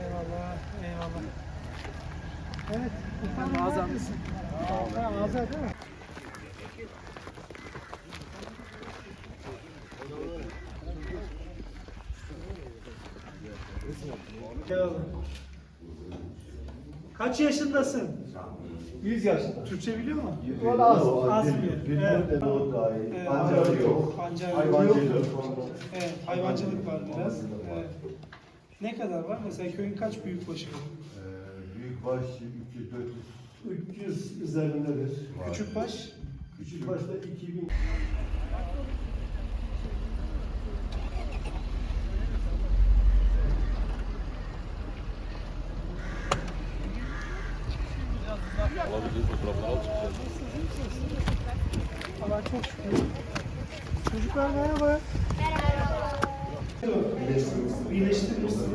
Eyvallah, eyvallah. Evet, İrfan Azam. Kaç yaşındasın? 100 yaşında. Türkçe biliyor mu? O da az. Az Bil- biliyor. Bilmiyor Evet. Evet. Pancarı yok. Hayvancılık yok. Evet, hayvancılık var biraz. Evet. Ne kadar var? Mesela köyün kaç büyük başı var? Ee, Büyükbaş 300 400 300 üzerindedir. Küçük baş? Küçük başta 2000 Alabildiğin fotoğrafları al çıkacağız. Allah çok şükür. Çocuklar merhaba. Birleştirmişsin.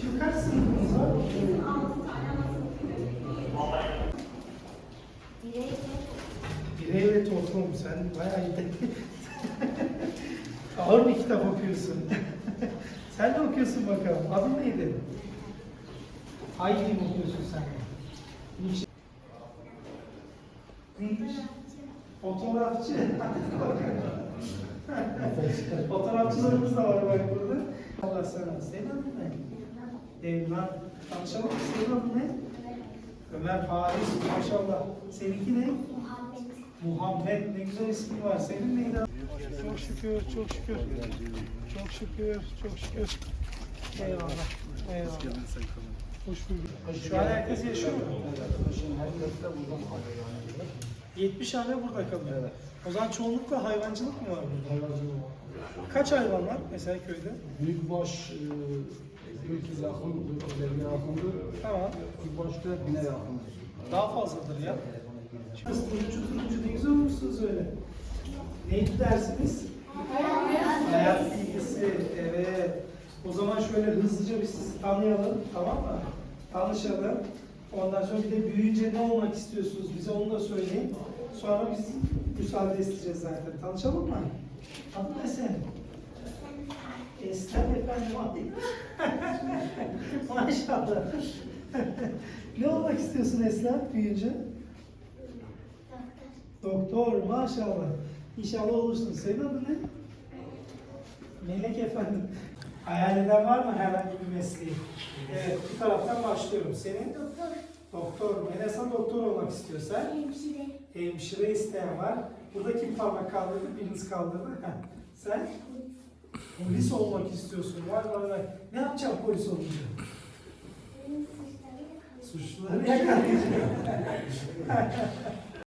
Şimdi kaç sınıfınız var? Birey ve toplum. Sen bayağı iyi. Ağır bir kitap okuyorsun. sen ne okuyorsun bakalım? Adın neydi? Haydi mi okuyorsun sen? Niçin? Neymiş? Fotoğrafçı. Fotoğrafçılarımız da var bak burada. Allah sana. Senin adın ne? Evlan. Tanışalım mı? Senin adın ne? Ömer Paris. Maşallah. Seninki ne? Muhammed. Ne güzel ismi var. Senin neydi? Çok şükür, çok şükür. Çok şükür, çok şükür. Eyvallah. Eyvallah. Hoş bulduk. Şu an herkes yaşıyor mu? 70 hane burada kalıyor. O zaman çoğunlukla hayvancılık mı var burada? Hayvancılık. Kaç hayvan var mesela köyde? Büyükbaş e, 400 yakın, 450 yakındır. Tamam. Küçükbaş da 1000'e yakındır. Daha fazladır ya. Şimdi turuncu turuncu ne güzel olmuşsunuz öyle. Neydi dersiniz? Hayat bilgisi. Evet. O zaman şöyle hızlıca bir sizi tanıyalım. Tamam mı? Tanışalım. Ondan sonra bir de büyüyünce ne olmak istiyorsunuz? Bize onu da söyleyin. Sonra biz müsaade isteyeceğiz zaten. Tanışalım mı? Adın ne senin? Eslem efendim hadi. Maşallah. ne olmak istiyorsun Eslem büyüyünce? Doktor maşallah. İnşallah olursun. Senin adın ne? Melek efendim. Hayal eden var mı herhangi bir mesleği? Evet, bu taraftan başlıyorum. Senin? Doktor. Melesa doktor olmak istiyor. Sen? Hemşire isteyen var. Burada kim parmak kaldırdı? Biriniz kaldırdı. Sen? Polis olmak istiyorsun. Vay vay vay. Ne yapacağım polis olunca? Suçluları yakalayacağım.